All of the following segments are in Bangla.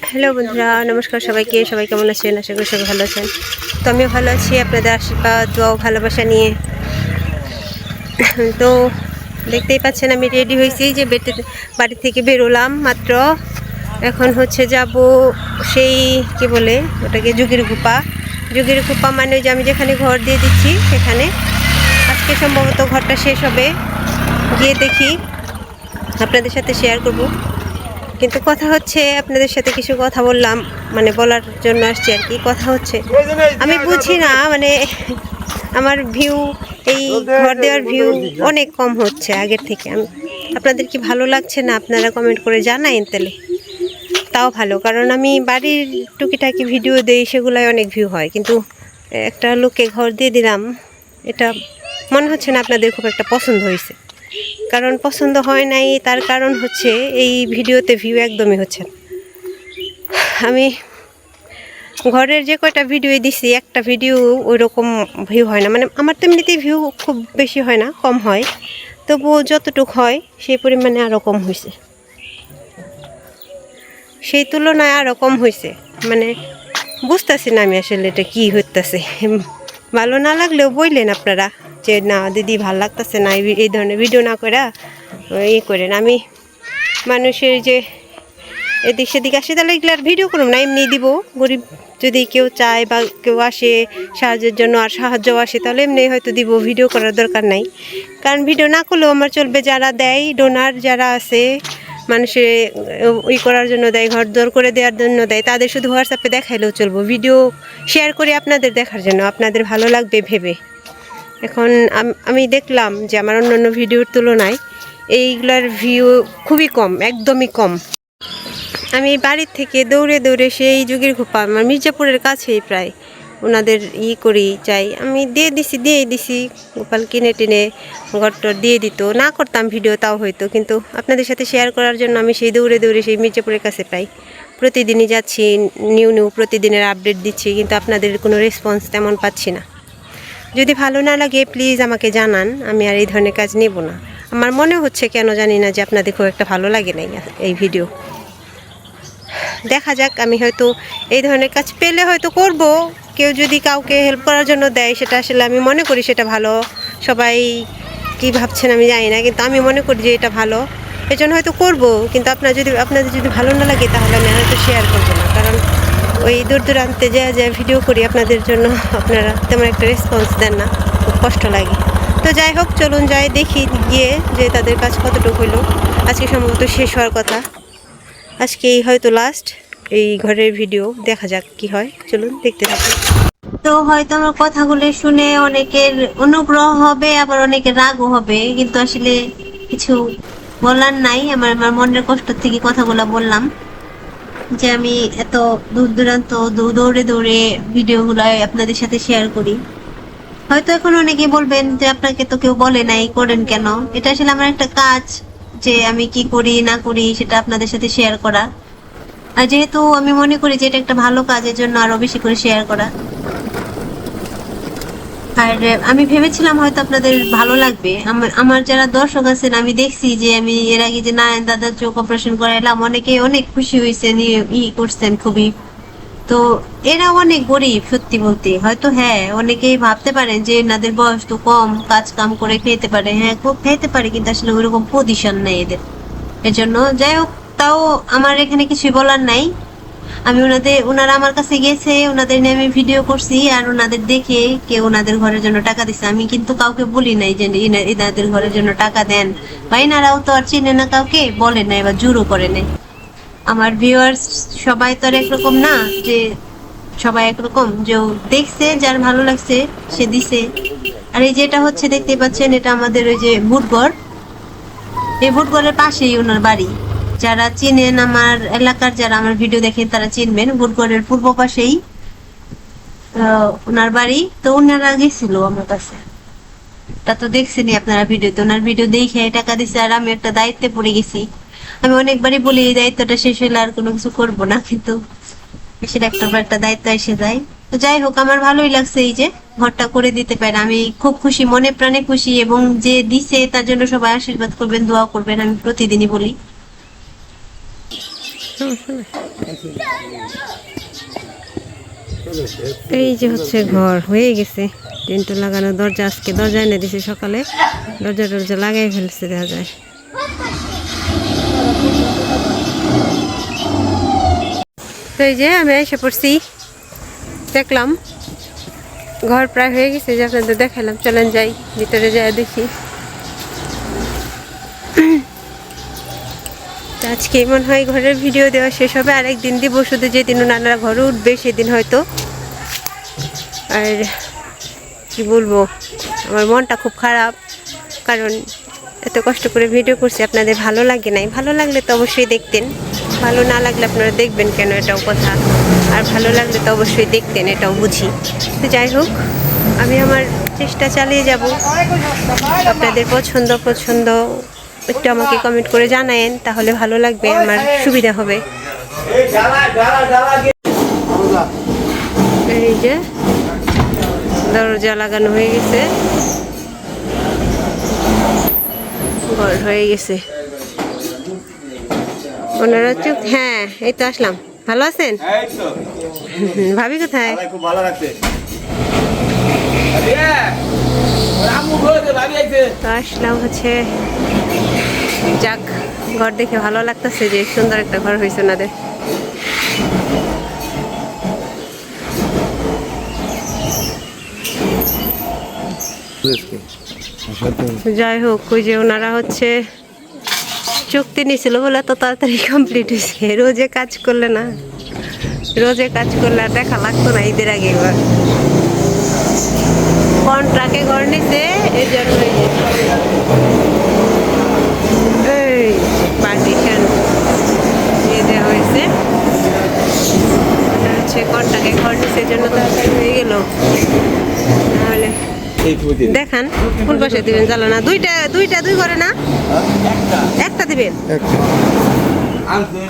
হ্যালো বন্ধুরা, নমস্কার সবাইকে। সবাই কেমন আছেন? আশা করি সবাই ভালো আছেন। তো আমিও ভালো আছি, আপনাদের আশীর্বাদ, দোয়াও, ভালোবাসা নিয়ে। তো দেখতেই পাচ্ছেন, আমি রেডি হয়েছি যে বেটে, বাড়ি থেকে বেরোলাম মাত্র। এখন হচ্ছে যাব সেই, কি বলে ওটাকে, যুগের গুপা। যুগের গুপা মানে যে আমি যেখানে ঘর দিয়ে দিচ্ছি, সেখানে। আজকে সম্ভবত ঘরটা শেষ হবে। গিয়ে দেখি, আপনাদের সাথে শেয়ার করব। কিন্তু কথা হচ্ছে আপনাদের সাথে কিছু কথা বললাম মানে বলার জন্য আসছি আর কি কথা হচ্ছে। আমি বুঝি না মানে আমার ভিউ এই ঘর দেওয়ার ভিউ অনেক কম হচ্ছে আগের থেকে। আমি আপনাদের কি ভালো লাগছে না? আপনারা কমেন্ট করে জানাইন তাহলে। তাও ভালো কারণ আমি বাড়ির টুকিটাকি ভিডিও দেই সেগুলাই অনেক ভিউ হয়। কিন্তু একটা লোককে ঘর দিয়ে দিলাম এটা মনে হচ্ছে না আপনাদের খুব একটা পছন্দ হয়েছে। কারণ পছন্দ হয় নাই, তার কারণ হচ্ছে এই ভিডিওতে ভিউ একদমই হচ্ছে আমি ঘরের যে কয়টা ভিডিও দিছি, একটা ভিডিও ওই রকম ভিউ হয় না। মানে আমার তো এমনিতেই ভিউ খুব বেশি হয় না, কম হয়। তবুও যতটুক হয়, সেই পরিমাণে আরও কম হয়েছে সেই তুলনায় আরও কম হয়েছে মানে বুঝতেছি না আমি আসলে এটা কী হইতেছে। ভালো না লাগলেও বললেন আপনারা। যে, না, দিদি ভালো লাগতেছে না, এই- ধরনের ভিডিও না করে ই করেন। আমি মানুষের যে এদিক সেদিক আসে, তাহলে এগুলো আর ভিডিও করুন না, এমনি দিব। গরিব যদি কেউ চায় বা কেউ আসে, সাহায্যের জন্য আর সাহায্য আসে, তাহলে এমনি হয়তো দিব ভিডিও করার দরকার নাই। কারণ ভিডিও না করলেও আমার চলবে, যারা দেয় ডোনার যারা আছে মানুষের ই করার জন্য দেয়, ঘর দর করে দেওয়ার জন্য দেয়, তাদের শুধু হোয়াটসঅ্যাপে দেখাইলেও চলবো। ভিডিও শেয়ার করে আপনাদের দেখার জন্য, আপনাদের ভালো লাগবে ভেবে। এখন আমি দেখলাম যে আমার অন্যান্য ভিডিওর তুলনায় এইগুলার ভিউ খুবই কম, একদমই কম। আমি বাড়ির থেকে দৌড়ে দৌড়ে সেই যুগের খোপা, আমার মির্জাপুরের কাছেই প্রায় ওনাদের ই করি, চাই। আমি দিয়ে দিছি, দিয়েই দিছি, গোপাল কিনে টিনে ঘরটর দিয়ে দিত। না করতাম ভিডিও, তাও হয়তো, কিন্তু আপনাদের সাথে শেয়ার করার জন্য আমি সেই দৌড়ে দৌড়ে সেই মির্জাপুরের কাছে পাই প্রতিদিনই যাচ্ছি, নিউ নিউ প্রতিদিনের আপডেট দিচ্ছি, কিন্তু আপনাদের কোনো রেসপন্স তেমন পাচ্ছি না। যদি ভালো না লাগে প্লিজ আমাকে জানান। আমি আর এই ধরনের কাজ নেব না। আমার মনে হচ্ছে কেন জানি না যে আপনাদের খুব একটা ভালো লাগে নাই এই ভিডিও দেখা যাক, আমি হয়তো এই ধরনের কাজ পেলে হয়তো করব। কেউ যদি কাউকে হেল্প করার জন্য দেয়, সেটা আসলে আমি মনে করি সেটা ভালো। সবাই কি ভাবছেন আমি জানি না, কিন্তু আমি মনে করি যে এটা ভালো। এই জন্য হয়তো করব, কিন্তু আপনার যদি আপনাদের যদি ভালো না লাগে, তাহলে আমি হয়তো শেয়ার করব না। ওই দূর দূরান্তে যা যা ভিডিও করি আপনাদের জন্য। আপনারা তেমন একটা রেসপন্স দেন না, খুব কষ্ট লাগে। তো যাই হোক, চলুন যাই, দেখি গিয়ে যে তাদের কাজ কতটুকু হইল। আজকে সম্ভবত শেষ হওয়ার কথা। আজকে এই হয়তো লাস্ট এই ঘরের ভিডিও দেখা যাক কি হয়। চলুন, দেখতে থাকুন। তো হয়তো আমার কথাগুলো শুনে অনেকের অনুগ্রহ হবে, আবার অনেকের রাগও হবে। কিন্তু আসলে কিছু বলার নাই, আমার আমার মনের কষ্ট থেকে কথাগুলো বললাম। যে আমি এত দূর দূরান্ত দৌড়ে দৌড়ে ভিডিওগুলো আপনাদের সাথে শেয়ার করি। হয়তো এখন অনেকে বলবেন যে আপনাকে তো কেউ বলে নাই, করেন কেন? এটা আসলে আমার একটা কাজ যে আমি কি করি, না করি, সেটা আপনাদের সাথে শেয়ার করা। আর যেহেতু আমি মনে করি যে এটা একটা ভালো কাজের জন্য আরও বেশি করে শেয়ার করা। আর আমি ভেবেছিলাম হয়তো আপনাদের ভালো লাগবে। আমার আমার যারা দর্শক আছেন, আমি দেখছি যে আমি এর আগে যে নারায়ণ দাদার চোখ অপারেশন করাইলাম অনেকে অনেক খুশি হয়েছেন ই- করছেন খুবই। তো এরা অনেক গরিব, সত্যি বলতে। হয়তো হ্যাঁ অনেকেই ভাবতে পারেন যে এনাদের বয়স তো কম, কাজ কাম করে খেতে পারে। হ্যাঁ খুব খেতে পারে, কিন্তু আসলে ওইরকম পজিশন নেই এদের। এজন্য যাই হোক, তাও আমার এখানে কিছুই বলার নাই। আমি ওনাদের, ওনারা আমার কাছে গেছে, ওনাদের নিয়ে আমি ভিডিও করছি আর ওনাদের দেখে কেউ ওনাদের ঘরের জন্য টাকা দিছে। আমি কিন্তু কাউকে বলি নাই যে এনাদের ঘরের জন্য টাকা দেন। বা এনারাও তো আর চিনে না কাউকে, বলে নাই বা জুরও করে নাই। আমার ভিউয়ার্স সবাই তো আর একরকম না, যে সবাই একরকম। যে দেখছে, যার ভালো লাগছে, সে দিছে। আর এই যেটা হচ্ছে দেখতে পাচ্ছেন, এটা আমাদের ওই যে বুটগড় এই বুটগড়ের পাশেই ওনার বাড়ি। যারা চিনেন আমার এলাকার, যারা আমার ভিডিও দেখেন তারা চিনবেন। বুটগড়ের পূর্ব পাশেই ওনার বাড়ি। তো ওনারা গেছিল আমার কাছে। তা তো দেখছেনই আপনারা ভিডিওতে ওনার ভিডিও দেখে টাকা দিছে আর আমি একটা দায়িত্বে পড়ে গেছি। আমি অনেকবারই বলি, এই দায়িত্বটা শেষ হলে আর কোনো কিছু করব না। কিন্তু সেটা একটা একটা দায়িত্ব এসে যায়। তো যাই হোক, আমার ভালোই লাগছে এই যে ঘরটা করে দিতে পারে। আমি খুব খুশি, মনে প্রাণে খুশি এবং যে দিছে তার জন্য সবাই আশীর্বাদ করবেন, দোয়া করবেন, আমি প্রতিদিনই বলি। এই যে হচ্ছে ঘর, হয়ে গেছে। টেন্টু লাগানো, দরজা আজকে দরজা এনে দিছে সকালে। দরজা টরজা লাগাই ফেলছে, দেখা যায়। তো এই যে আমি এসে পড়ছি। দেখলাম। ঘর প্রায় হয়ে গেছে, যে আপনাদের দেখালাম। চলেন যাই, ভিতরে যাই, দেখি তো আজকে মনে হয় ঘরের ভিডিও দেওয়া শেষ হবে। আর একদিন দিব, শুধু যেদিন নানারা ঘরে উঠবে সেদিন হয়তো। আর কি বলব, আমার মনটা খুব খারাপ, কারণ এত কষ্ট করে ভিডিও করছি, আপনাদের ভালো লাগে নাই। ভালো লাগলে তো অবশ্যই দেখতেন। ভালো না লাগলে আপনারা দেখবেন কেন এটাও কথা? আর ভালো লাগলে তো অবশ্যই দেখতেন, এটাও বুঝি। তো যাই হোক, আমি আমার চেষ্টা চালিয়ে যাব। আপনাদের পছন্দ পছন্দ একটু আমাকে কমেন্ট করে জানায়েন, তাহলে ভালো লাগবে, আমার সুবিধা হবে। এই যে, দরজা লাগানো হয়ে গেছে। ঘর হয়ে গেছে। ওনারা চুপ হ্যাঁ এই তো আসলাম। ভালো আছেন? ভাবি কোথায়? আসলাম হচ্ছে। যাক, ঘর দেখে ভালো লাগতেছে যে সুন্দর একটা ঘর হয়েছে ওনাদের। যাই হোক, ওই যে ওনারা হচ্ছে চুক্তি নিয়েছিল বলে তো তাড়াতাড়ি কমপ্লিট হয়েছে। রোজে কাজ করলে না, রোজে কাজ করলে আর দেখা লাগতো না ঈদের আগে এবার। কন্ট্রাকে ঘর নিছে, এই জন্য এই পার্টিশন দিয়ে দেওয়া হয়েছে ওটা হচ্ছে কন্ট্রাকে ঘর নিছে এই জন্য তাড়াতাড়ি হয়ে গেল তাহলে এই তুমি দিন দেখান কোন পাশে দিবেন? জ্বালানা দুইটা দুইটা দুই করে না? একটা। একটা দিবেন? আনতে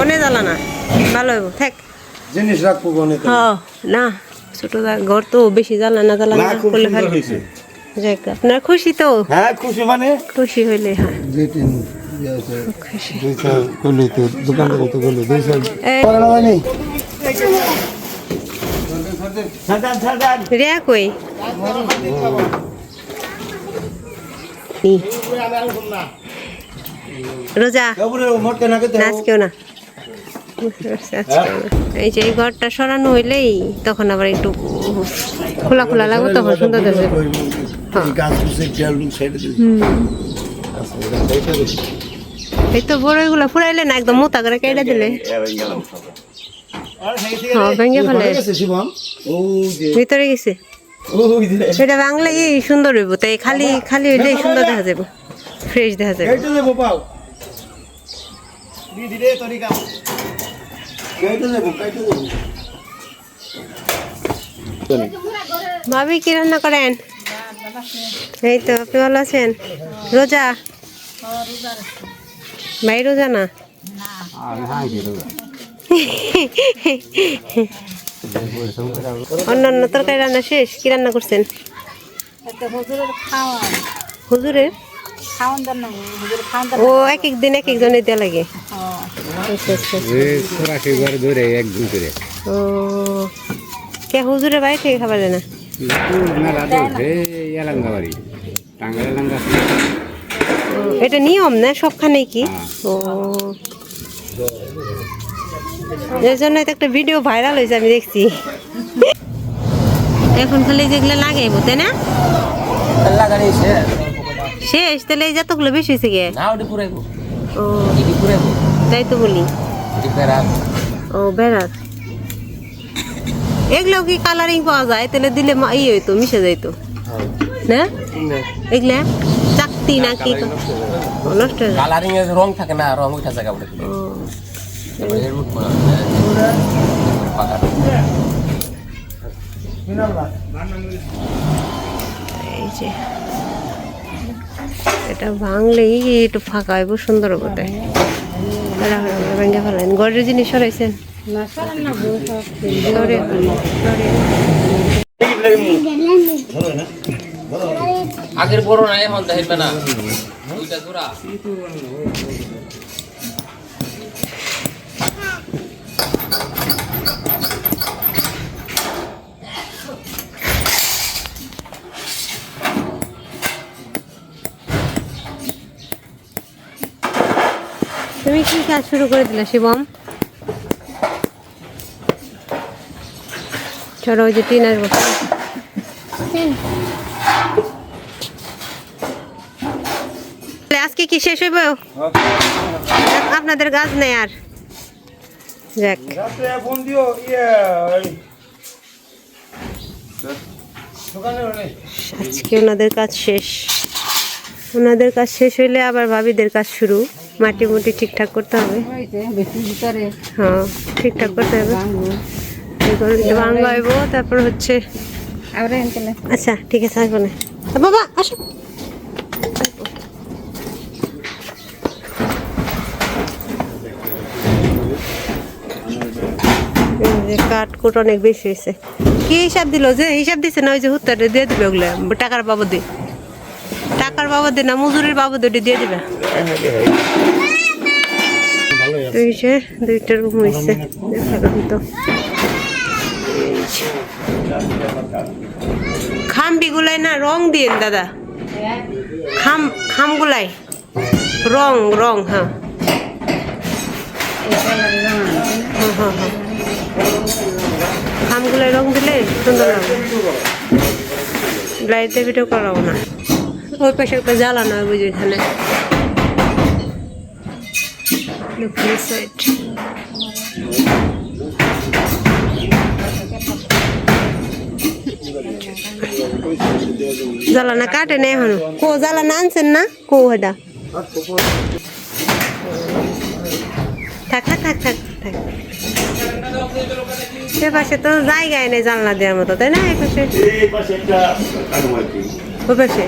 অনে জ্বালানা ভালো হইব থাক। জিনিস রাখব হ না ছোট ঘর তো বেশি জ্বালানা জ্বালানা না করলে ভালো। যাক আপনার খুশি তো? হ্যাঁ খুশি মানে? খুশি হইলে হ্যাঁ। দুই তিন ইয়ে খুশি। দুই চার করলি তো দোকান থেকে তো করলি দুই রিয়া কই? রোজা। আজকেও না। এই যে এই ঘরটা সরানো হইলেই তখন আবার একটু খোলা খোলা লাগবে, তখন সুন্দর দেখবে দিবি এই তো বড় এগুলা ফুরাইলে না, একদম মোটা করে কেটে দিলে। হ্যাঁ ভেঙে ফেলে। হয়ে ভিতরে গেছে। যে। বাংলা এই সুন্দর হইব? তাই খালি খালি হইলেই সুন্দর দেখা যাবে ফ্রেশ দেখা যাবে ভাবি কি রান্না করেন? এই তো আপনি ভালো আছেন? রোজা? ভাই রোজা না? অন্য অন্য তরকারি রান্না শেষ? কি রান্না করছেন? হুজুরের ও এক এক দিন এক একজনের দেওয়া লাগে। ও। আচ্ছা, আচ্ছা, আচ্ছা। ও কে হুজুরের বাড়ি থেকে খাবার দেয় না? এটা নিয়ম না? সবখানে কি? ও এর জন্য একটা ভিডিও ভাইরাল হয়েছে আমি দেখছি। এখন খালি যেগুলো লাগাইব তাই না? শেষ তাহলে এই যতগুলো বেশি হয়েছে গে? ও। তাই তো বলি। ও বেড়ার এগুলো কি কালারিং পাওয়া যায়? তাহলে দিলে মা- ইয়ে হইতো মিশে যাইতো। না? এগুলা চাকতি না কি নষ্ট যায়। কালারিং এর রং থাকে না রং উঠা জায়গা এই যে। এটা ভাঙলেই একটু ফাঁকা হইব সুন্দর তাই ভেঙে ফেলেন। গড়ের জিনিস সরাইছেন? সরে সরে আগের বড় নাই এখন দেখবে না। দুইটা জোড়া। তুমি কি কাজ শুরু করে দিলে শিবম? চলো ওই যে টিন আসব আজকে কি শেষ হইব? আপনাদের গাছ নেই আর। যাক রাত্রে ফোন দিও ইয়ে আজকে ওনাদের কাজ শেষ। ওনাদের কাজ শেষ হইলে আবার ভাবিদের কাজ শুরু। মাটি মুটি ঠিকঠাক করতে হবে। হ্যাঁ ঠিকঠাক করতে হবে। ভাঙ্গাইবো তারপর হচ্ছে আচ্ছা ঠিক আছে আসব না বাবা আসো। কাঠ কুট অনেক বেশি হয়েছে। কি হিসাব দিল যে? হিসাব দিছে না, ওই যে হুত্তারে দিয়ে দিবে ওগুলো, টাকার বাবদে। টাকার বাবদে না, মজুরির বাবদে ওটা দিয়ে দিবে। এই দুইটা রুম হয়েছে। তো। খামটি না, রং দিন দাদা। খাম খাম গুলাই রং রং হ্যাঁ। হ্যাঁ হ্যাঁ হ্যাঁ। খামগুলাই রং দিলে সুন্দর লাগবে লাইটে ভিডিও করাবো না। ওই পাশে একটা জ্বালানো হয় বুঝি এখানে। সাইড জ্বালানা কাটে না এখন। কো জ্বালানা আনছেন না? কো এটা। থাক থাক থাক থাক থাক। সে পাশে তো জায়গায় নেই জানলা দেওয়ার মতো তাই না? এই পাশে। এই পাশে একটা কারণ আছে ওই পাশে।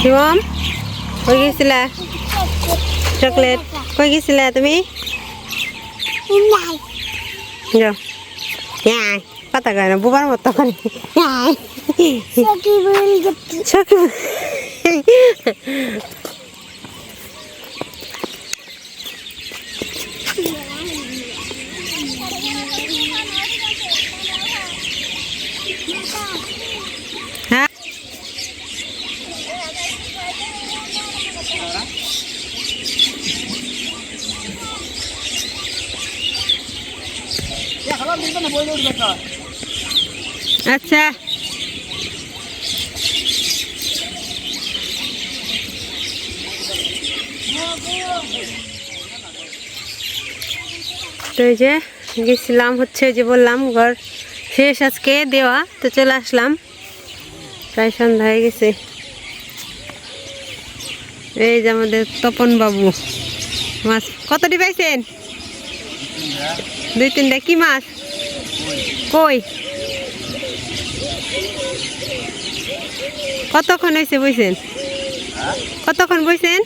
শিবম কই গেছিলা? চকলেট। কই গেছিলা তুমি? যাও। হ্যাঁ কথা কয় না বুবার মতো করে। হ্যাঁ। আচ্ছা। তো এই যে গেছিলাম হচ্ছে যে বললাম ঘর শেষ আজকে দেওয়া, তো চলে আসলাম। প্রায় সন্ধ্যা হয়ে গেছে। এই যে আমাদের তপন বাবু। মাছ কতটি পাইছেন দুই তিনটা। কি মাছ? কই? কতক্ষণ হয়েছে বইছেন? কতক্ষণ বইছেন?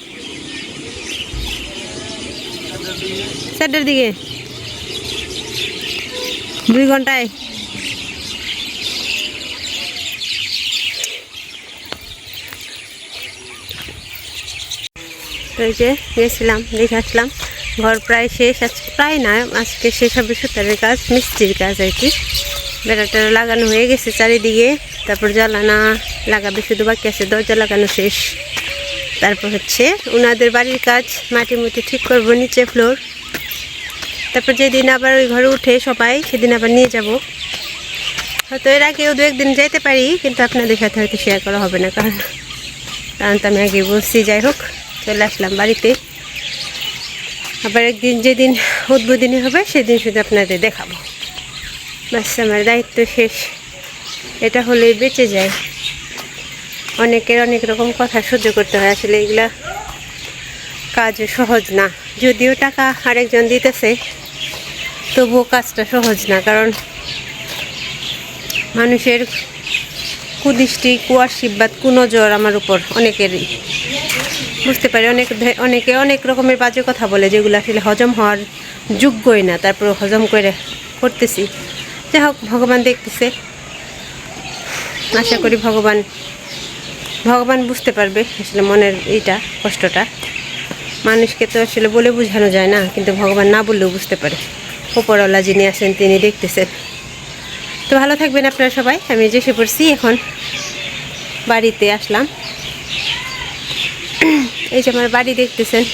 চারটার দিকে। দুই ঘন্টায়। এই যে, গেছিলাম, দেখে আসলাম। ঘর প্রায় শেষ আজকে প্রায় না আজকে শেষ হবে সুতারের কাজ মিস্ত্রির কাজ আর কি। বেড়াটা লাগানো হয়ে গেছে চারিদিকে। তারপর জ্বালানা লাগাবে, শুধু বাকি আছে দরজা লাগানো শেষ। তারপর হচ্ছে ওনাদের বাড়ির কাজ, মাটি মুটি ঠিক করব নিচে ফ্লোর। তারপর যেদিন আবার ওই ঘরে উঠে সবাই, সেদিন আবার নিয়ে যাব। হয়তো এর আগেও দু একদিন যেতে পারি, কিন্তু আপনাদের সাথে হয়তো শেয়ার করা হবে না, কারণ কারণ তো আমি আগে বলছি, যাই হোক, চলে আসলাম বাড়িতে। আবার একদিন যেদিন উদ্বোধনী হবে, সেদিন শুধু আপনাদের দেখাবো। ব্যাস আমার দায়িত্ব শেষ। এটা হলেই বেঁচে যায়। অনেকের অনেক রকম কথা সহ্য করতে হয়, আসলে এগুলা কাজ সহজ না। যদিও টাকা আরেকজন দিতেছে, তবুও কাজটা সহজ না, কারণ মানুষের কুদৃষ্টি কুয়াশীবাদ কুনজর আমার উপর অনেকেরই। বুঝতে পারি, অনেক অনেকে অনেক রকমের বাজে কথা বলে, যেগুলো আসলে হজম হওয়ার যোগ্যই না তারপর হজম করে করতেছি। যাই হোক, ভগবান দেখতেছে। আশা করি ভগবান ভগবান বুঝতে পারবে আসলে মনের এইটা, কষ্টটা। মানুষকে তো আসলে বলে বোঝানো যায় না, কিন্তু ভগবান না বললেও বুঝতে পারে। ওপরওয়ালা যিনি আছেন, তিনি দেখতেছেন। তো ভালো থাকবেন আপনারা সবাই। আমি যে এসে পড়ছি এখন। বাড়িতে আসলাম। এই যে আমার বাড়ি দেখতেছেন।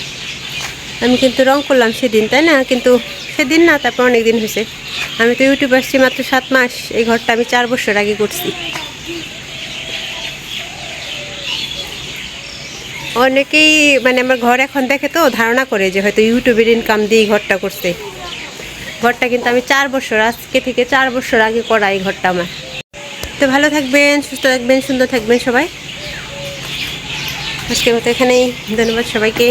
আমি কিন্তু রং করলাম সেদিন, তাই না? কিন্তু সেদিন না, তারপর অনেক দিন হয়েছে। আমি তো ইউটিউব আসছি মাত্র সাত মাস, এই ঘরটা আমি চার বছর আগে করছি। অনেকেই মানে আমার ঘর এখন দেখে তো ধারণা করে যে হয়তো ইউটিউবের ইনকাম দিয়ে ঘরটা করছে। ঘরটা কিন্তু আমি চার বছর, আজকে থেকে চার বছর আগে করা এই ঘরটা আমার। তো ভালো থাকবেন, সুস্থ থাকবেন, সুন্দর থাকবেন সবাই। আজকের মতো এখানেই, ধন্যবাদ সবাইকে।